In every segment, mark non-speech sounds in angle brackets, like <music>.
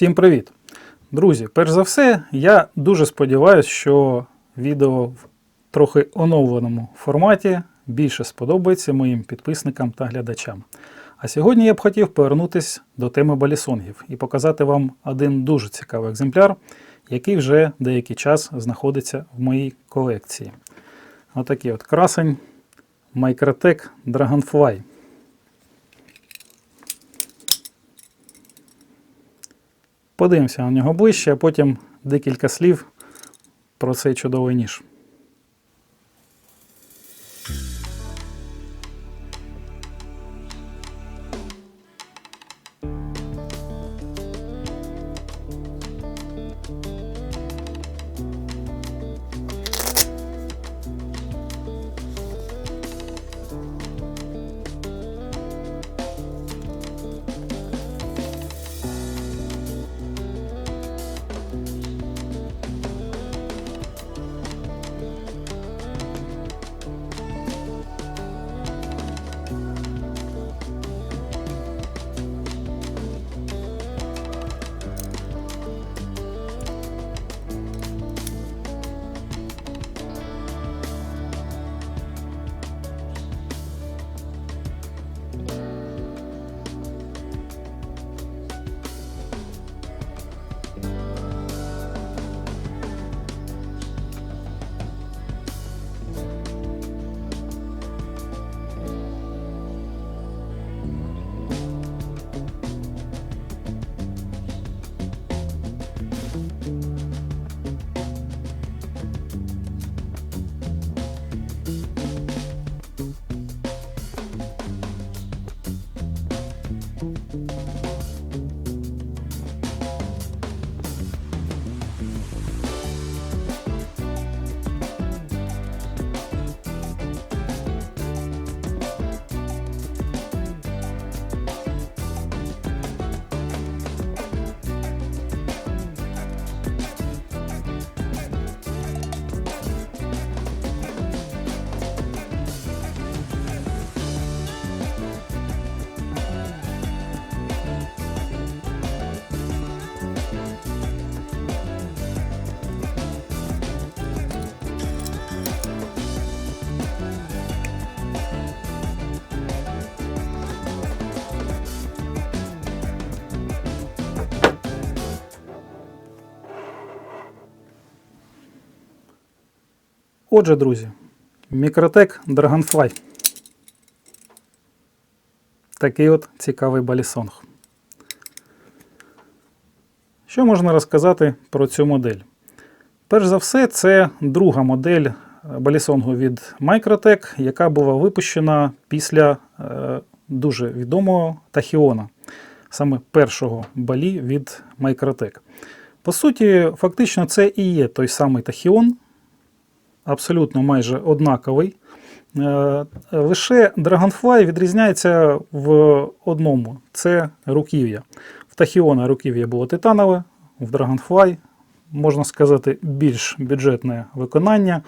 Всім привіт! Друзі, перш за все, я дуже сподіваюся, що відео в трохи оновленому форматі більше сподобається моїм підписникам та глядачам. А сьогодні я б хотів повернутися до теми балісонгів і показати вам один дуже цікавий екземпляр, який вже деякий час знаходиться в моїй колекції. Отакий от красень Microtech Dragonfly. Подивимося на нього ближче, а потім декілька слів про цей чудовий ніж. Отже, друзі, Microtech Dragonfly. Такий от цікавий балісонг. Що можна розказати про цю модель? Перш за все, це друга модель балісонгу від Microtech, яка була випущена після е, дуже відомого Тахіона, саме першого балі від Microtech. По суті, фактично, це і є той самий Тахіон, абсолютно майже однаковий. Е, Лише Dragonfly відрізняється в одному: це руків'я. В Тахіона руків'я було титанове, в Dragonfly, можна сказати, більш бюджетне виконання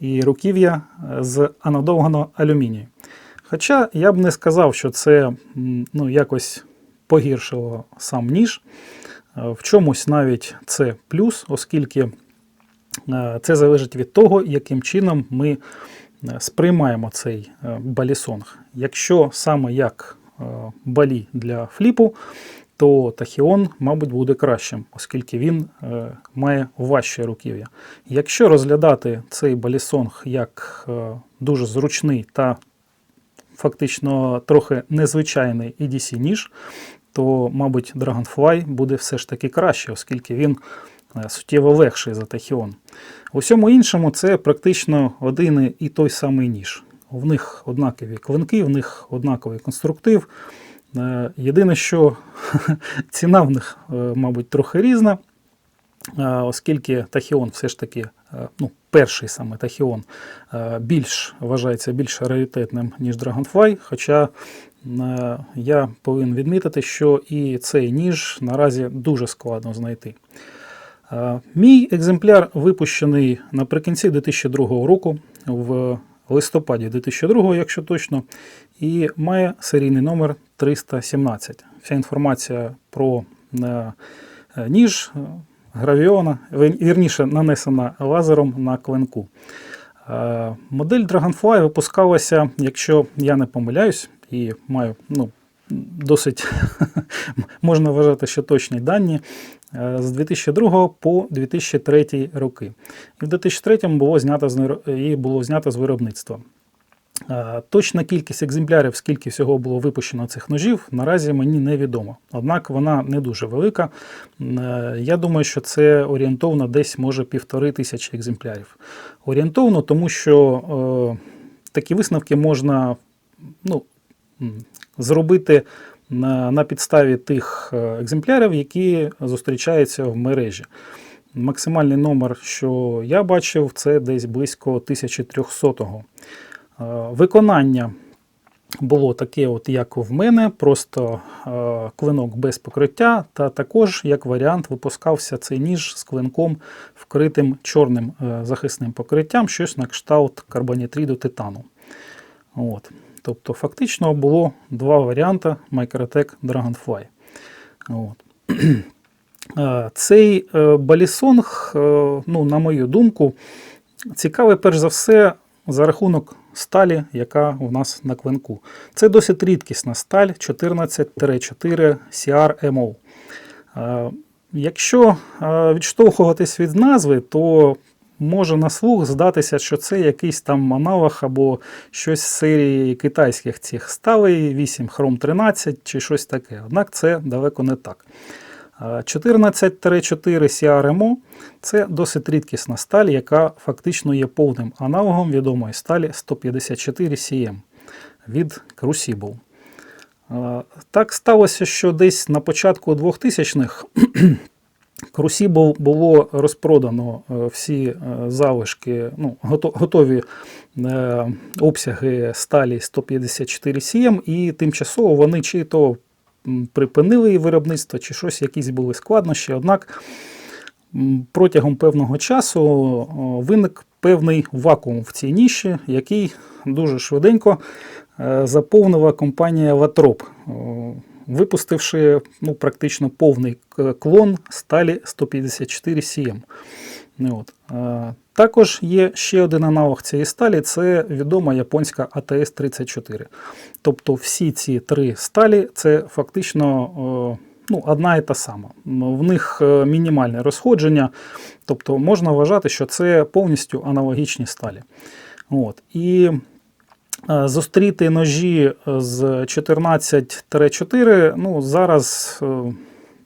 і руків'я з анодованого алюмінію. Хоча я б не сказав, що це ну, якось погіршило сам ніж. Е, В чомусь навіть це плюс, оскільки Це залежить від того, яким чином ми е, сприймаємо цей е, балісонг. Якщо саме як е, балі для фліпу, то тахіон, мабуть, буде кращим, оскільки він е, має важче руків'я. Якщо розглядати цей балісонг як е, дуже зручний та фактично трохи незвичайний EDC ніж, то, мабуть, Dragonfly буде все ж таки краще, оскільки він е, суттєво легший за Тахіон. У всьому іншому це практично один і той самий ніж. В них однакові клинки, в них однаковий конструктив. Е, Єдине, що <laughs> ціна в них, е, мабуть, трохи різна, е, оскільки Тахіон все ж таки, е, ну, перший саме Тахіон, е, більш вважається більш раритетним, ніж Dragonfly. Хоча е, я повинен відмітити, що і цей ніж наразі дуже складно знайти. Е, Мій екземпляр випущений наприкінці 2002 року, в листопаді 2002, якщо точно, і має серійний номер 317. Вся інформація про е, е, ніж гравіона, вірніше нанесена лазером на клинку. Модель Dragonfly випускалася, якщо я не помиляюсь, і маю ну, досить <laughs> можна вважати, що точні дані е, з 2002 по 2003 роки. І в 2003 було знято з її було знято з виробництва. Е, Точна кількість екземплярів, скільки всього було випущено цих ножів, наразі мені невідомо. Однак вона не дуже велика. Е, Я думаю, що це орієнтовно десь може півтори тисячі екземплярів. Орієнтовно, тому що е, такі висновки можна ну, зробити на, підставі тих е, екземплярів, які зустрічаються в мережі. Максимальний номер, що я бачив, це десь близько 1300-го. Е, Виконання було таке, от як в мене, просто е, клинок без покриття, та також, як варіант, випускався цей ніж з клинком вкритим чорним захисним покриттям, щось на кшталт карбонітриду титану. От. Тобто, фактично було два варіанти Microtech Dragonfly. От. <clears throat> Е, Цей е, балісонг, е, ну, на мою думку, цікавий перш за все за рахунок сталі, яка у нас на клинку. Це досить рідкісна сталь 14-4 CRMO. Е, Якщо е, відштовхуватись від назви, то може на слух здатися, що це якийсь там аналог або щось з серії китайських цих сталей, 8 Chrome 13 чи щось таке. Однак це далеко не так. Е, 14-4 CRMO це досить рідкісна сталь, яка фактично є повним аналогом відомої сталі 154 CM від Crucible. Так сталося, що десь на початку 2000-х Crucible було розпродано е, всі е, залишки, ну, готові е, обсяги сталі 154 CM, і тимчасово вони чи то припинили виробництво, чи щось, якісь були складнощі. Однак протягом певного часу виник певний вакуум в цій ніші, який дуже швиденько заповнила компанія о, випустивши ну, практично повний клон сталі 154 CM. Ну, От. Також є ще один аналог цієї сталі це відома японська АТС-34. Тобто всі ці три сталі це фактично ну, одна і та сама. В них е, мінімальне розходження, тобто можна вважати, що це повністю аналогічні сталі. От. І зустріти ножі з 14-4 ну, зараз е,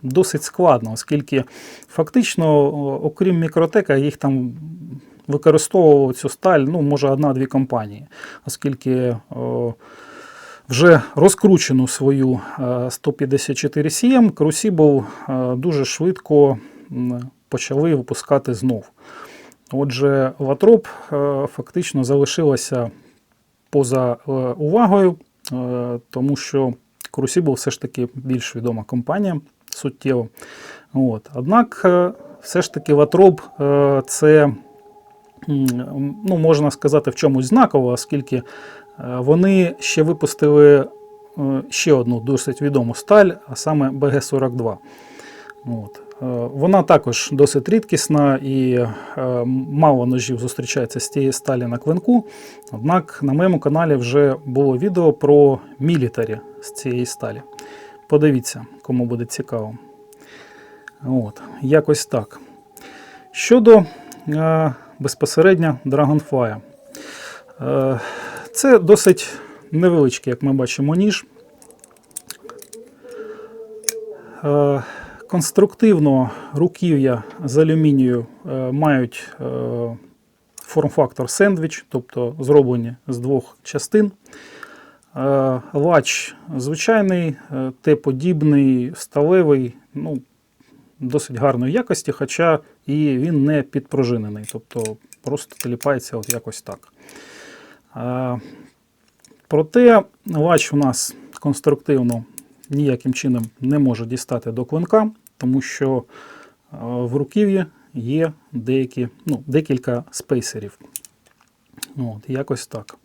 досить складно, оскільки фактично, окрім мікротека, їх там використовували цю сталь, ну, може, одна-дві компанії, оскільки вже розкручену свою е, 154 CM Crucible е, дуже швидко почали випускати знов. Отже, Латроп е, фактично залишилася поза е, увагою, е, тому що Crucible все ж таки більш відома компанія суттєво. От. Однак, е, все ж таки, Латроп е, це, ну, можна сказати, в чомусь знаково, оскільки вони ще випустили ще одну досить відому сталь, а саме BG-42. От. Е, Вона також досить рідкісна і е, мало ножів зустрічається з цієї сталі на клинку. Однак на моєму каналі вже було відео про мілітарі з цієї сталі. Подивіться, кому буде цікаво. От, якось так. Щодо е, безпосередньо Dragonfly. Е, це досить невеличкий, як ми бачимо, ніж. Е, конструктивно руків'я з алюмінію е, мають е, форм-фактор сендвіч, тобто зроблені з двох частин. Лач звичайний, е, Т-подібний, сталевий, ну, досить гарної якості, хоча і він не підпружинений, тобто просто теліпається от якось так. Проте лач у нас конструктивно ніяким чином не може дістати до клинка, тому що е, в руків'ї є деякі, ну, декілька спейсерів. От, якось так.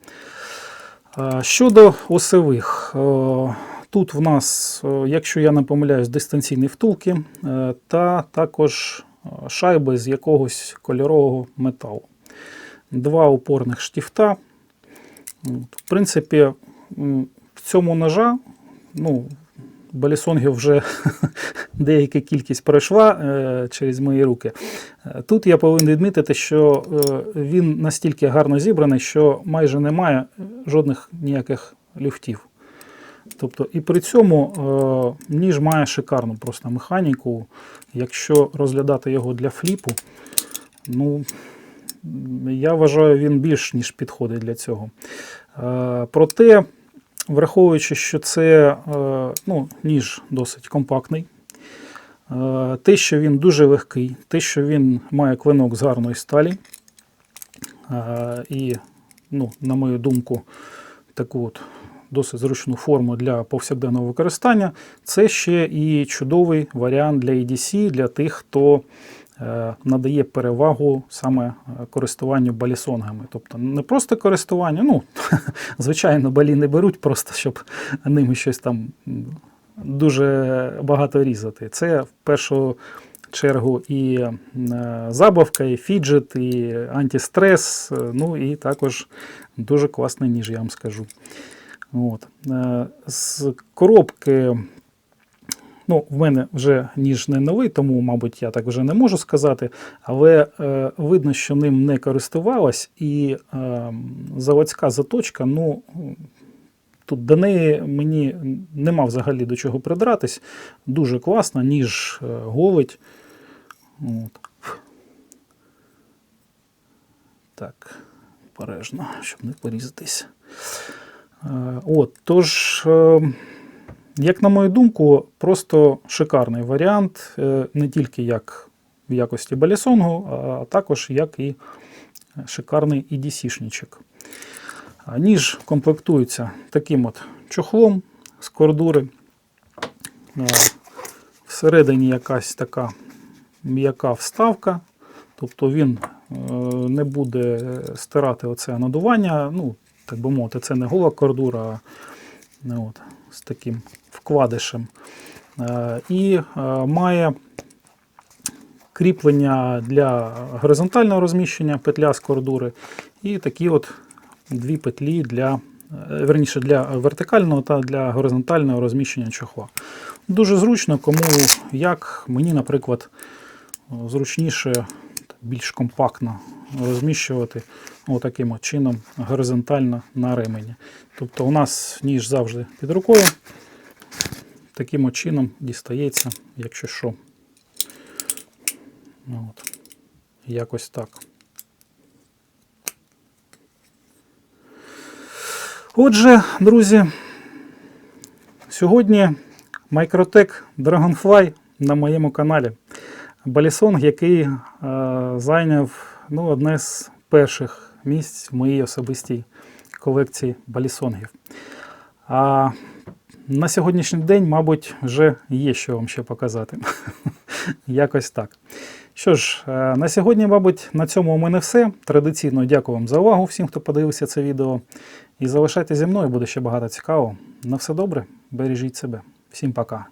Е, Щодо осевих, е, Тут в нас, якщо я не помиляюсь, дистанційні втулки та також шайби з якогось кольорового металу. Два опорних штифта. В принципі, в цьому ножа, ну, балісонгів вже <laughs> деяка кількість пройшла е, через мої руки. Е, Тут я повинен відмітити, що е, він настільки гарно зібраний, що майже немає жодних ніяких люфтів. Тобто, і при цьому ніж має шикарну просто механіку. Якщо розглядати його для фліпу, ну, я вважаю, він більш ніж підходить для цього. Проте, враховуючи, що це е, ну, ніж досить компактний, е, те, що він дуже легкий, те, що він має клинок з гарної сталі, е, і, ну, на мою думку, таку от досить зручну форму для повсякденного використання, це ще і чудовий варіант для EDC, для тих, хто надає перевагу саме е, користуванню балісонгами. Тобто не просто користування, ну, <laughs> звичайно, балі не беруть, просто щоб ними щось там дуже багато різати. Це в першу чергу і е, забавка, і фіджет, і антистрес, е, ну і також дуже класний ніж, я вам скажу. От. Е, З коробки, ну, в мене вже ніж не новий, тому, мабуть, я так вже не можу сказати. Але е, видно, що ним не користувалась, і е, заводська заточка, ну. Тут до неї мені нема взагалі до чого придратись. Дуже класно, ніж е, голить. От. Так, обережно, щоб не порізатись. Е, От, тож, е, як на мою думку, просто шикарний варіант, е, не тільки як в якості балісонгу, а також як і шикарний EDC-шничок. Ніж комплектується таким от чохлом з кордури. Е, Всередині якась така м'яка вставка, тобто він е, не буде стирати оце надування. Ну, так би мовити, це не гола кордура, а ну, от, з таким вкладишем. Е, І е, має кріплення для горизонтального розміщення петля з кордури, і такі от дві петлі для, е, верніше, для вертикального та для горизонтального розміщення чохла. Дуже зручно, кому як, мені, наприклад, зручніше, більш компактно розміщувати отаким от чином горизонтально на ремені. Тобто у нас ніж завжди під рукою, таким чином дістається, якщо що. Ну, От. Якось так. Отже, друзі, сьогодні Microtech Dragonfly на моєму каналі. Балісонг, який е, зайняв ну, одне з перших місць в моїй особистій колекції балісонгів. А на сьогоднішній день, мабуть, вже є що вам ще показати. <laughs> Якось так. Що ж, е, на сьогодні, мабуть, на цьому у мене все. Традиційно дякую вам за увагу всім, хто подивився це відео. І залишайтеся зі мною, буде ще багато цікавого. На все добре, бережіть себе. Всім пока.